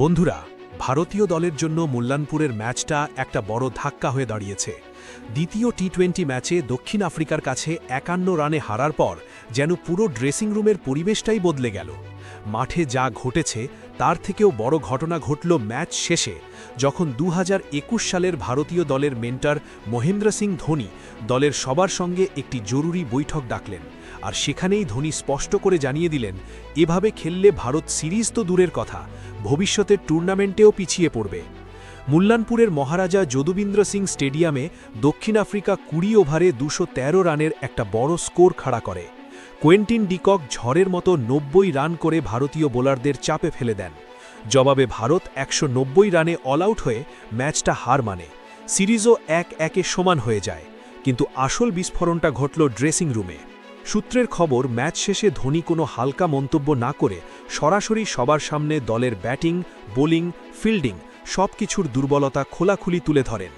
বন্ধুরা ভারতীয় দলের জন্য মুল্লানপুরের ম্যাচটা একটা বড় ধাক্কা হয়ে দাঁড়িয়েছে। দ্বিতীয় টি টোয়েন্টি ম্যাচে দক্ষিণ আফ্রিকার কাছে একান্ন রানে হারার পর যেন পুরো ড্রেসিং রুমের পরিবেশটাই বদলে গেল। মাঠে যা ঘটেছে, তার থেকেও বড় ঘটনা ঘটল ম্যাচ শেষে, যখন দু হাজার একুশ সালের ভারতীয় দলের মেন্টার মহেন্দ্র সিং ধোনি দলের সবার সঙ্গে একটি জরুরি বৈঠক ডাকলেন আর সেখানেই ধোনি স্পষ্ট করে জানিয়ে দিলেন, এভাবে খেললে ভারত সিরিজ তো দূরের কথা, ভবিষ্যতের টুর্নামেন্টেও পিছিয়ে পড়বে। মুল্লানপুরের মহারাজা যদুবীন্দ্র সিং স্টেডিয়ামে দক্ষিণ আফ্রিকা কুড়ি ওভারে দুশো রানের একটা বড় স্কোর খাড়া করে। কোয়েন্টিন ডিকক ঝড়ের মতো নব্বই রান করে ভারতীয় বোলারদের চাপে ফেলে দেন। জবাবে ভারত একশো নব্বই রানে অল আউট হয়ে ম্যাচটা হার মানে। সিরিজও এক একে সমান হয়ে যায়। কিন্তু আসল বিস্ফোরণটা ঘটল ড্রেসিং রুমে। সূত্রের খবর, ম্যাচ শেষে ধোনি কোনো হালকা মন্তব্য না করে সরাসরি সবার সামনে দলের ব্যাটিং, বোলিং, ফিল্ডিং সব কিছুর দুর্বলতা খোলাখুলি তুলে ধরেন।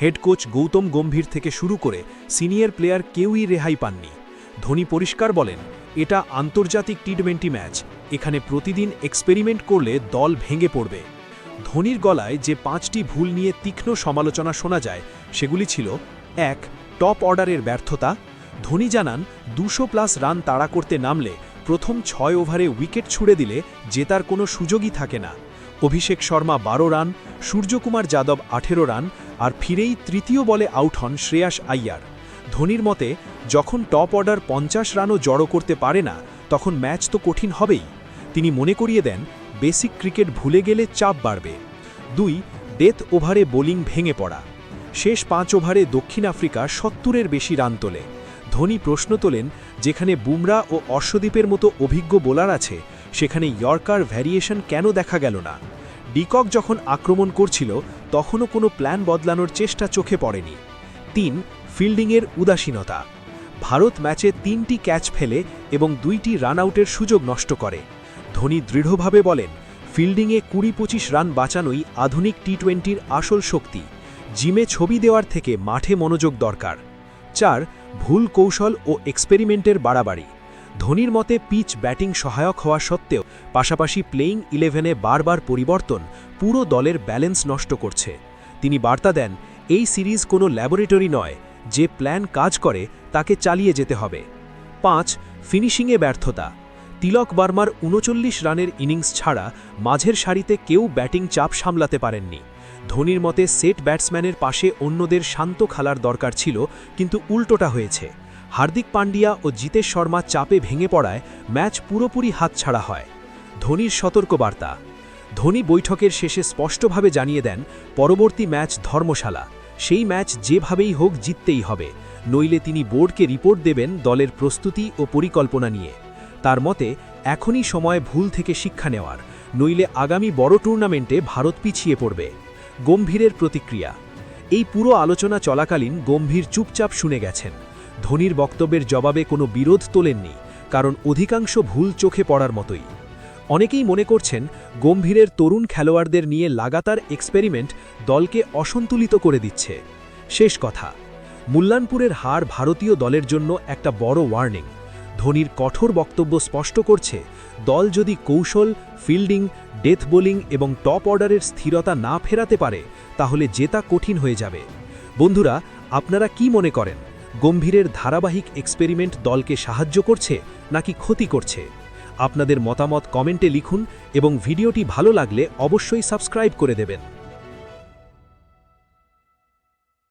হেড কোচ গৌতম গম্ভীর থেকে শুরু করে সিনিয়র প্লেয়ার কেউই রেহাই পাননি। ধোনি পরিষ্কার বলেন, এটা আন্তর্জাতিক টি টোয়েন্টি ম্যাচ। এখানে প্রতিদিন এক্সপেরিমেন্ট করলে দল ভেঙে পড়বে। ধোনির গলায় যে পাঁচটি ভুল নিয়ে তীক্ষ্ণ সমালোচনা শোনা যায়, সেগুলি ছিল, এক, টপ অর্ডারের ব্যর্থতা। ধোনি জানান, দুশো প্লাস রান তাড়া করতে নামলে প্রথম ছয় ওভারে উইকেট ছুড়ে দিলে জেতার কোনো সুযোগই থাকে না। অভিষেক শর্মা বারো রান, সূর্যকুমার যাদব আঠেরো রান আর ফিরেই তৃতীয় বলে আউট হন শ্রেয়াস আইয়ার। ধোনির মতে, যখন টপ অর্ডার পঞ্চাশ রানও জড়ো করতে পারে না, তখন ম্যাচ তো কঠিন হবেই। তিনি মনে করিয়ে দেন, বেসিক ক্রিকেট ভুলে গেলে চাপ বাড়বে। দুই, ডেথ ওভারে বোলিং ভেঙে পড়া। শেষ পাঁচ ওভারে দক্ষিণ আফ্রিকা সত্তরের বেশি রান তোলে। ধোনি প্রশ্ন তোলেন, যেখানে বুমরা ও অশ্বদ্বীপের মতো অভিজ্ঞ বোলার আছে, সেখানে ইয়র্কার ভ্যারিয়েশন কেন দেখা গেল না? ডিকক যখন আক্রমণ করছিল, তখনও কোনো প্ল্যান বদলানোর চেষ্টা চোখে পড়েনি। তিন, ফিল্ডিংয়ের উদাসীনতা। ভারত ম্যাচে তিনটি ক্যাচ ফেলে এবং দুইটি রান আউটের সুযোগ নষ্ট করে। ধোনি দৃঢ়ভাবে বলেন, ফিল্ডিংয়ে কুড়ি পঁচিশ রান বাঁচানোই আধুনিক টি টোয়েন্টির আসল শক্তি। জিমে ছবি দেওয়ার থেকে মাঠে মনোযোগ দরকার। চার, ভুল কৌশল ও এক্সপেরিমেন্টের বাড়াবাড়ি। ধোনির মতে পিচ ব্যাটিং সহায়ক হওয়া সত্ত্বেও, পাশাপাশি প্লেইং ইলেভেনে বারবার পরিবর্তন পুরো দলের ব্যালেন্স নষ্ট করছে। তিনি বার্তা দেন, এই সিরিজ কোনো ল্যাবরেটরি নয়, যে প্ল্যান কাজ করে তাকে চালিয়ে যেতে হবে। পাঁচ ফিনিশিংয়ে ব্যর্থতা। তিলক বার্মার উনচল্লিশ রানের ইনিংস ছাড়া মাঝের সারিতে কেউ ব্যাটিং চাপ সামলাতে পারেননি। ধোনির মতে সেট ব্যাটসম্যানের পাশে অন্যদের শান্ত খেলার দরকার ছিল, কিন্তু উল্টোটা হয়েছে। হার্দিক পান্ডিয়া ও জিতেশ শর্মা চাপে ভেঙে পড়ায় ম্যাচ পুরোপুরি হাতছাড়া হয়। ধোনির সতর্কবার্তা। ধোনি বৈঠকের শেষে স্পষ্টভাবে জানিয়ে দেন, পরবর্তী ম্যাচ ধর্মশালা। সেই ম্যাচ যেভাবেই হোক জিততেই হবে। নইলে তিনি বোর্ডকে রিপোর্ট দেবেন দলের প্রস্তুতি ও পরিকল্পনা নিয়ে। তার মতে, এখনই সময় ভুল থেকে শিক্ষা নেওয়ার। নইলে আগামী বড় টুর্নামেন্টে ভারত পিছিয়ে পড়বে। গম্ভীরের প্রতিক্রিয়া। এই পুরো আলোচনা চলাকালীন গম্ভীর চুপচাপ শুনে গেছেন। ধোনির বক্তব্যের জবাবে কোনো বিরোধ তোলেননি, কারণ অধিকাংশ ভুল চোখে পড়ার মতোই। অনেকেই মনে করছেন, গম্ভীরের তরুণ খেলোয়াড়দের নিয়ে লাগাতার এক্সপেরিমেন্ট দলকে অসন্তুলিত করে দিচ্ছে। শেষ কথা, মুল্লানপুরের হার ভারতীয় দলের জন্য একটা বড় ওয়ার্নিং ধোনির কঠোর বক্তব্য স্পষ্ট করছে, দল যদি কৌশল ফিল্ডিং ডেথ বোলিং এবং টপ অর্ডারের স্থিরতা না ফেরাতে পারে, তাহলে জেতা কঠিন হয়ে যাবে। বন্ধুরা, আপনারা কি মনে করেন? গম্ভীরের ধারাবাহিক এক্সপেরিমেন্ট দলকে সাহায্য করছে নাকি ক্ষতি করছে? আপনাদের মতামত কমেন্টে লিখুন এবং ভিডিওটি ভালো লাগলে অবশ্যই সাবস্ক্রাইব করে দেবেন।